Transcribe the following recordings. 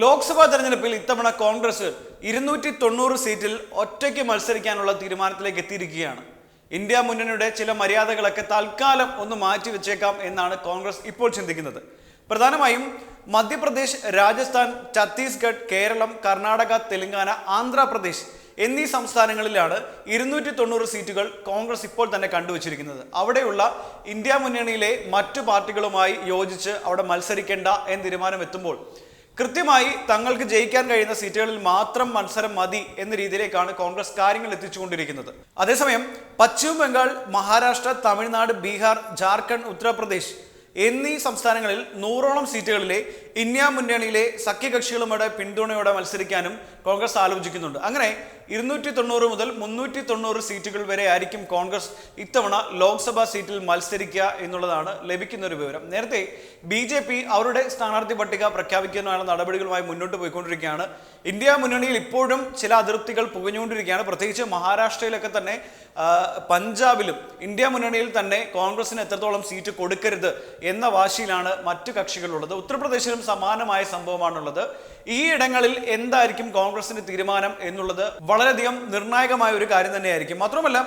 ലോക്സഭാ തെരഞ്ഞെടുപ്പിൽ ഇത്തവണ കോൺഗ്രസ് ഇരുന്നൂറ്റി തൊണ്ണൂറ് സീറ്റിൽ ഒറ്റയ്ക്ക് മത്സരിക്കാനുള്ള തീരുമാനത്തിലേക്ക് എത്തിയിരിക്കുകയാണ്. ഇന്ത്യ മുന്നണിയുടെ ചില മര്യാദകളൊക്കെ തൽക്കാലം ഒന്ന് മാറ്റി വെച്ചേക്കാം എന്നാണ് കോൺഗ്രസ് ഇപ്പോൾ ചിന്തിക്കുന്നത്. പ്രധാനമായും മധ്യപ്രദേശ് രാജസ്ഥാൻ ഛത്തീസ്ഗഡ് കേരളം കർണാടക തെലങ്കാന ആന്ധ്രാപ്രദേശ് എന്നീ സംസ്ഥാനങ്ങളിലാണ് ഇരുന്നൂറ്റി തൊണ്ണൂറ് സീറ്റുകൾ കോൺഗ്രസ് ഇപ്പോൾ തന്നെ കണ്ടുവച്ചിരിക്കുന്നത്. അവിടെയുള്ള ഇന്ത്യ മുന്നണിയിലെ മറ്റു പാർട്ടികളുമായി യോജിച്ച് അവിടെ മത്സരിക്കേണ്ട എന്ന് തീരുമാനം എത്തുമ്പോൾ കൃത്യമായി തങ്ങൾക്ക് ജയിക്കാൻ കഴിയുന്ന സീറ്റുകളിൽ മാത്രം മത്സരം മതി എന്ന രീതിയിലേക്കാണ് കോൺഗ്രസ് കാര്യങ്ങൾ എത്തിച്ചുകൊണ്ടിരിക്കുന്നത്. അതേസമയം പശ്ചിമ ബംഗാൾ മഹാരാഷ്ട്ര തമിഴ്നാട് ബീഹാർ ജാർഖണ്ഡ് ഉത്തർപ്രദേശ് എന്നീ സംസ്ഥാനങ്ങളിൽ നൂറോളം സീറ്റുകളിലെ ഇന്ത്യ മുന്നണിയിലെ സഖ്യകക്ഷികളുടെ പിന്തുണയോടെ മത്സരിക്കാനും കോൺഗ്രസ് ആലോചിക്കുന്നുണ്ട്. അങ്ങനെ ഇരുന്നൂറ്റി തൊണ്ണൂറ് മുതൽ മുന്നൂറ്റി തൊണ്ണൂറ് സീറ്റുകൾ വരെ ആയിരിക്കും കോൺഗ്രസ് ഇത്തവണ ലോക്സഭാ സീറ്റിൽ മത്സരിക്കുക എന്നുള്ളതാണ് ലഭിക്കുന്ന ഒരു വിവരം. നേരത്തെ ബി ജെ പി അവരുടെ സ്ഥാനാർത്ഥി പട്ടിക പ്രഖ്യാപിക്കുന്നതാണ് നടപടികളുമായി മുന്നോട്ട് പോയിക്കൊണ്ടിരിക്കുകയാണ്. ഇന്ത്യ മുന്നണിയിൽ ഇപ്പോഴും ചില അതിർത്തികൾ പുകഞ്ഞുകൊണ്ടിരിക്കുകയാണ്. പ്രത്യേകിച്ച് മഹാരാഷ്ട്രയിലൊക്കെ തന്നെ പഞ്ചാബിലും ഇന്ത്യ മുന്നണിയിൽ തന്നെ കോൺഗ്രസിന് എത്രത്തോളം സീറ്റ് കൊടുക്കരുത് എന്ന വാശിയിലാണ് മറ്റു കക്ഷികളുള്ളത്. ഉത്തർപ്രദേശിലും സമാനമായ സംഭവമാണുള്ളത്. ഈ ഇടങ്ങളിൽ എന്തായിരിക്കും കോൺഗ്രസിന്റെ തീരുമാനം എന്നുള്ളത് വളരെയധികം നിർണായകമായ ഒരു കാര്യം തന്നെയായിരിക്കും. മാത്രമല്ല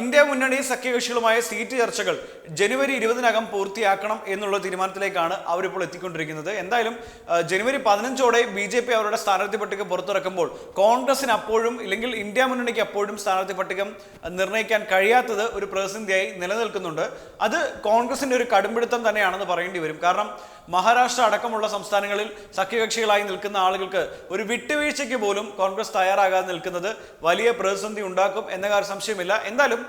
ഇന്ത്യ മുന്നണി സഖ്യകക്ഷികളുമായ സീറ്റ് ചർച്ചകൾ ജനുവരി ഇരുപതിനകം പൂർത്തിയാക്കണം എന്നുള്ള തീരുമാനത്തിലേക്കാണ് അവരിപ്പോൾ എത്തിക്കൊണ്ടിരിക്കുന്നത്. എന്തായാലും ജനുവരി പതിനഞ്ചോടെ ബി ജെ പി അവരുടെ സ്ഥാനാർത്ഥി പട്ടിക പുറത്തിറക്കുമ്പോൾ കോൺഗ്രസിന് അപ്പോഴും ഇല്ലെങ്കിൽ ഇന്ത്യ മുന്നണിക്ക് അപ്പോഴും സ്ഥാനാർത്ഥി പട്ടിക നിർണയിക്കാൻ കഴിയാത്തത് ഒരു പ്രതിസന്ധിയായി നിലനിൽക്കുന്നുണ്ട്. അത് കോൺഗ്രസിന്റെ ഒരു കടുംപിടുത്തം തന്നെയാണെന്ന് പറയേണ്ടി വരും. കാരണം മഹാരാഷ്ട്ര അടക്കമുള്ള സംസ്ഥാനങ്ങളിൽ സഖ്യകക്ഷികളായി നിൽക്കുന്ന ആളുകൾക്ക് ഒരു വിട്ടുവീഴ്ചയ്ക്ക് പോലും കോൺഗ്രസ് തയ്യാറാകാതെ നിൽക്കുന്നത് വലിയ പ്രതിസന്ധി ഉണ്ടാക്കും എന്ന കാര്യം സംശയമില്ല. എന്തായാലും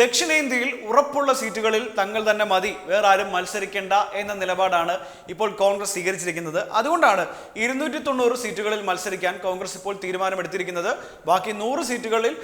ദക്ഷിണേന്ത്യയിൽ ഉറപ്പുള്ള സീറ്റുകളിൽ തങ്ങൾ തന്നെ മതി. വേറെ ആരും മത്സരിക്കേണ്ട എന്ന നിലപാടാണ് ഇപ്പോൾ കോൺഗ്രസ് സ്വീകരിച്ചിരിക്കുന്നത്. അതുകൊണ്ടാണ് ഇരുന്നൂറ്റി തൊണ്ണൂറ് സീറ്റുകളിൽ മത്സരിക്കാൻ കോൺഗ്രസ് ഇപ്പോൾ തീരുമാനമെടുത്തിരിക്കുന്നത്. ബാക്കി നൂറ് സീറ്റുകളിൽ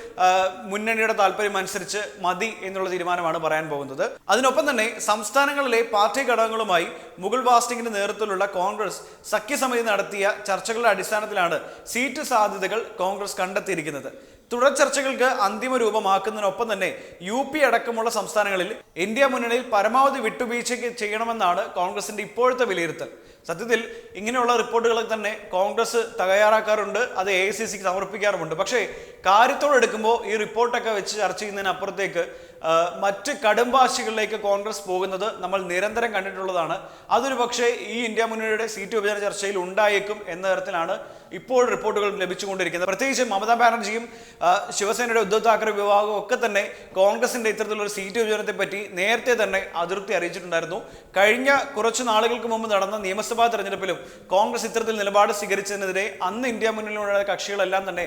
മുന്നണിയുടെ താല്പര്യം അനുസരിച്ച് മതി എന്നുള്ള തീരുമാനമാണ് പറയാൻ പോകുന്നത്. അതിനൊപ്പം തന്നെ സംസ്ഥാനങ്ങളിലെ പാർട്ടി ഘടകങ്ങളുമായി മുഗൾ വാസ്റ്റിംഗിന്റെ നേതൃത്വത്തിലുള്ള കോൺഗ്രസ് സഖ്യസമിതി നടത്തിയ ചർച്ചകളുടെ അടിസ്ഥാനത്തിലാണ് സീറ്റ് സാധ്യതകൾ കോൺഗ്രസ് കണ്ടെത്തിയിരിക്കുന്നത്. തുടർ ചർച്ചകൾക്ക് അന്തിമ രൂപമാക്കുന്നതിനൊപ്പം തന്നെ യു പി അടക്കമുള്ള സംസ്ഥാനങ്ങളിൽ ഇന്ത്യ മുന്നണിയിൽ പരമാവധി വിട്ടുവീഴ്ച ചെയ്യണമെന്നാണ് കോൺഗ്രസിന്റെ ഇപ്പോഴത്തെ വിലയിരുത്തൽ. സത്യത്തിൽ ഇങ്ങനെയുള്ള റിപ്പോർട്ടുകൾ തന്നെ കോൺഗ്രസ് തയ്യാറാക്കാറുണ്ട് അത് എ ഐ സി സിക്ക് സമർപ്പിക്കാറുമുണ്ട്. പക്ഷേ കാര്യത്തോടെടുക്കുമ്പോൾ ഈ റിപ്പോർട്ടൊക്കെ വെച്ച് ചർച്ച ചെയ്യുന്നതിനപ്പുറത്തേക്ക് മറ്റ് കടുംഭാഷികളിലേക്ക് കോൺഗ്രസ് പോകുന്നത് നമ്മൾ നിരന്തരം കണ്ടിട്ടുള്ളതാണ്. അതൊരു പക്ഷേ ഈ ഇന്ത്യ മുന്നണിയുടെ സീറ്റ് വിഭജന ചർച്ചയിൽ ഉണ്ടായേക്കും എന്ന തരത്തിലാണ് ഇപ്പോൾ റിപ്പോർട്ടുകൾ ലഭിച്ചുകൊണ്ടിരിക്കുന്നത്. പ്രത്യേകിച്ച് മമതാ ബാനർജിയും ശിവസേനയുടെ ഉദ്ധവ് താക്കറെ വിഭാഗവും ഒക്കെ തന്നെ കോൺഗ്രസിന്റെ ഇത്തരത്തിലുള്ള സീറ്റ് വിഭജനത്തെ പറ്റി നേരത്തെ തന്നെ അതിർത്തി അറിയിച്ചിട്ടുണ്ടായിരുന്നു. കഴിഞ്ഞ കുറച്ച് നാളുകൾക്ക് മുമ്പ് നടന്ന നിയമസഭാ തെരഞ്ഞെടുപ്പിലും കോൺഗ്രസ് ഇത്തരത്തിൽ നിലപാട് സ്വീകരിച്ചതിനെതിരെ അന്ന് ഇന്ത്യ മുന്നണിയിലുള്ള കക്ഷികളെല്ലാം തന്നെ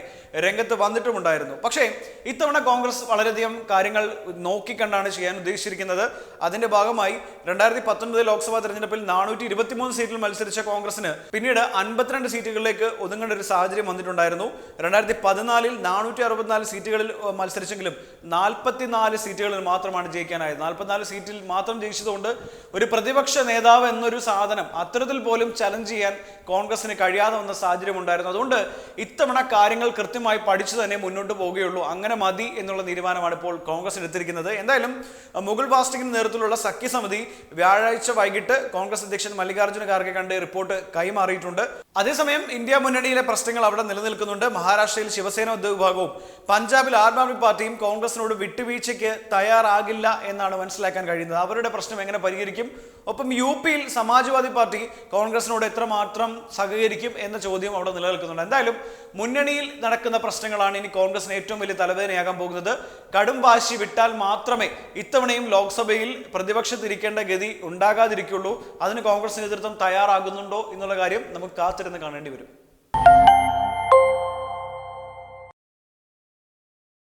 രംഗത്ത് വന്നിട്ടുമുണ്ടായിരുന്നു. പക്ഷേ ഇത്തവണ കോൺഗ്രസ് വളരെയധികം കാര്യങ്ങൾ നോക്കിക്കണ്ടാണ് ചെയ്യാൻ ഉദ്ദേശിച്ചിരിക്കുന്നത്. അതിന്റെ ഭാഗമായി രണ്ടായിരത്തി പത്തൊൻപത് ലോക്സഭാ തെരഞ്ഞെടുപ്പിൽ നാനൂറ്റി ഇരുപത്തിമൂന്ന് സീറ്റിൽ മത്സരിച്ച കോൺഗ്രസിന് പിന്നീട് അൻപത്തിരണ്ട് സീറ്റുകളിലേക്ക് ഒതുങ്ങേണ്ട ഒരു സാഹചര്യം വന്നിട്ടുണ്ടായിരുന്നു. രണ്ടായിരത്തി പതിനാലിൽ നാനൂറ്റി അറുപത്തിനാല് സീറ്റുകളിൽ മത്സരിച്ചെങ്കിലും നാൽപ്പത്തിനാല് സീറ്റുകളിൽ മാത്രമാണ് ജയിക്കാനായത്. നാൽപ്പത്തിനാല് സീറ്റിൽ മാത്രം ജയിച്ചതുകൊണ്ട് ഒരു പ്രതിപക്ഷ നേതാവ് എന്നൊരു സാധനം അത്തരത്തിൽ പോലും ചലഞ്ച് ചെയ്യാൻ കോൺഗ്രസിന് കഴിയാതെ വന്ന സാഹചര്യം ഉണ്ടായിരുന്നു. അതുകൊണ്ട് ഇത്തവണ കാര്യങ്ങൾ കൃത്യമായി പഠിച്ചു തന്നെ മുന്നോട്ട് പോവുകയുള്ളൂ അങ്ങനെ മതി എന്നുള്ള തീരുമാനമാണ് ഇപ്പോൾ കോൺഗ്രസ് എടുത്തിരിക്കുന്നത്. എന്തായാലും മുഗൾ വാസ്റ്റിക്കിന് നേതൃത്വത്തിലുള്ള സഖ്യസമിതി വ്യാഴാഴ്ച വൈകിട്ട് കോൺഗ്രസ് അധ്യക്ഷൻ മല്ലികാർജുന ഖാർഗെ കണ്ട് റിപ്പോർട്ട് കൈമാറിയിട്ടുണ്ട്. അതേസമയം ഇന്ത്യ മുന്നണിയിലെ പ്രശ്നങ്ങൾ അവിടെ നിലനിൽക്കുന്നുണ്ട്. മഹാരാഷ്ട്രയിൽ ശിവസേന വിഭാഗവും പഞ്ചാബിൽ ആം ആദ്മി പാർട്ടിയും കോൺഗ്രസിനോട് വിട്ടുവീഴ്ചയ്ക്ക് തയ്യാറാകില്ല എന്നാണ് മനസ്സിലാക്കാൻ കഴിയുന്നത്. അവരുടെ പ്രശ്നം എങ്ങനെ പരിഹരിക്കും? ഒപ്പം യു പിയിൽ സമാജ്വാദി പാർട്ടി കോൺഗ്രസിനോട് എത്രമാത്രം സഹകരിക്കും എന്ന ചോദ്യം അവിടെ നിലനിൽക്കുന്നുണ്ട്. എന്തായാലും മുന്നണിയിൽ നടക്കുന്ന പ്രശ്നങ്ങളാണ് ഇനി കോൺഗ്രസിന് ഏറ്റവും വലിയ തലവേദനയാകാൻ പോകുന്നത്. കടും വാശി വിട്ടാൽ മാത്രമേ ഇത്തവണയും ലോക്സഭയിൽ പ്രതിപക്ഷത്തിരിക്കേണ്ട ഗതി ഉണ്ടാകാതിരിക്കുള്ളൂ. അതിന് കോൺഗ്രസ് നേതൃത്വം തയ്യാറാകുന്നുണ്ടോ എന്നുള്ള കാര്യം നമുക്ക് കാത്തിരുന്ന് കാണേണ്ടി വരും.